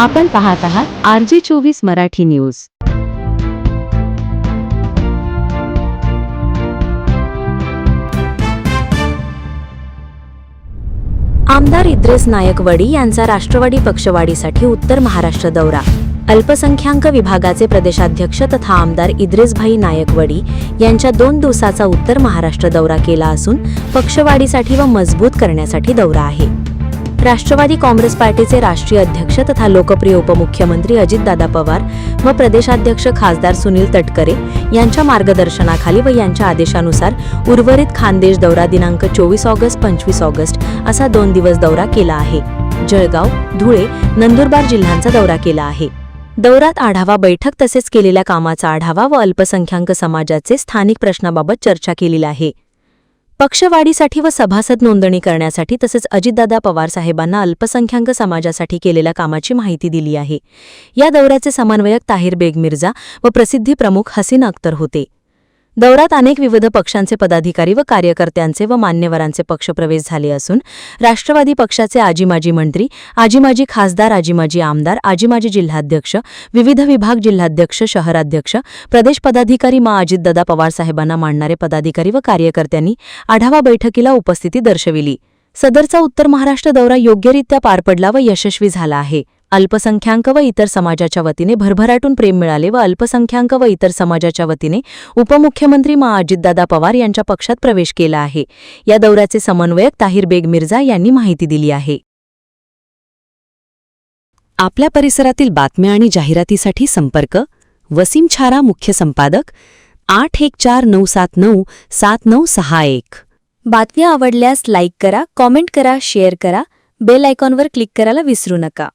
आपण पाहत आहात आर जी चोवीस मराठी न्यूज. आमदार इद्रेस नायकवडी यांचा राष्ट्रवादी पक्षवाढीसाठी उत्तर महाराष्ट्र दौरा. अल्पसंख्याक विभागाचे प्रदेशाध्यक्ष तथा आमदार इद्रेसभाई नायकवडी यांच्या दोन दिवसाचा उत्तर महाराष्ट्र दौरा केला असून पक्षवाढीसाठी व मजबूत करण्यासाठी दौरा आहे. राष्ट्रवादी काँग्रेस पार्टीचे राष्ट्रीय अध्यक्ष तथा लोकप्रिय उपमुख्यमंत्री अजितदादा पवार व प्रदेशाध्यक्ष खासदार सुनील तटकरे यांच्या मार्गदर्शनाखाली व यांच्या आदेशानुसार उर्वरित खानदेश दौरा दिनांक चोवीस ऑगस्ट पंचवीस ऑगस्ट असा दोन दिवस दौरा केला आहे. जळगाव धुळे नंदुरबार जिल्ह्यांचा दौरा केला आहे. दौरात आढावा बैठक तसेच केलेल्या कामाचा आढावा व अल्पसंख्याक समाजाचे स्थानिक प्रश्नाबाबत चर्चा केलेली आहे. पक्षवाढीसाठी व सभासद नोंदणी करण्यासाठी तसेच अजितदादा पवार साहेबांना अल्पसंख्याक समाजासाठी केलेल्या कामाची माहिती दिली आहे. या दौऱ्याचे समन्वयक ताहिर बेग मिर्झा व प्रसिद्धी प्रमुख हसीन अख्तर होते. दौऱ्यात अनेक विविध पक्षांचे पदाधिकारी व कार्यकर्त्यांचे व मान्यवरांचे पक्षप्रवेश झाले असून राष्ट्रवादी पक्षाचे आजी माजी मंत्री आजी माजी खासदार आजी माजी आमदार आजी माजी जिल्हाध्यक्ष विविध विभाग जिल्हाध्यक्ष शहराध्यक्ष प्रदेश पदाधिकारी मा अजितदादा पवार साहेबांना मांडणारे पदाधिकारी व कार्यकर्त्यांनी आढावा बैठकीला उपस्थिती दर्शविली. सदरचा उत्तर महाराष्ट्र दौरा योग्यरित्या पार पडला व यशस्वी झाला आहे. अल्पसंख्याक व इतर समाजाच्या वतीने भरभराटून प्रेम मिळाले व अल्पसंख्याक व इतर समाजाच्या वतीने उपमुख्यमंत्री मा अजितदादा पवार यांच्या पक्षात प्रवेश केला आहे. या दौऱ्याचे समन्वयक ताहिर बेग मिर्झा यांनी माहिती दिली आहे. आपल्या परिसरातील बातम्या आणि जाहिरातीसाठी संपर्क वसीम छारा मुख्य संपादक आठ एक चार नऊ सात नऊ सात नऊ सहा एक. बातम्या आवडल्यास लाईक करा कॉमेंट करा शेअर करा बेल आयकॉनवर क्लिक करायला विसरू नका.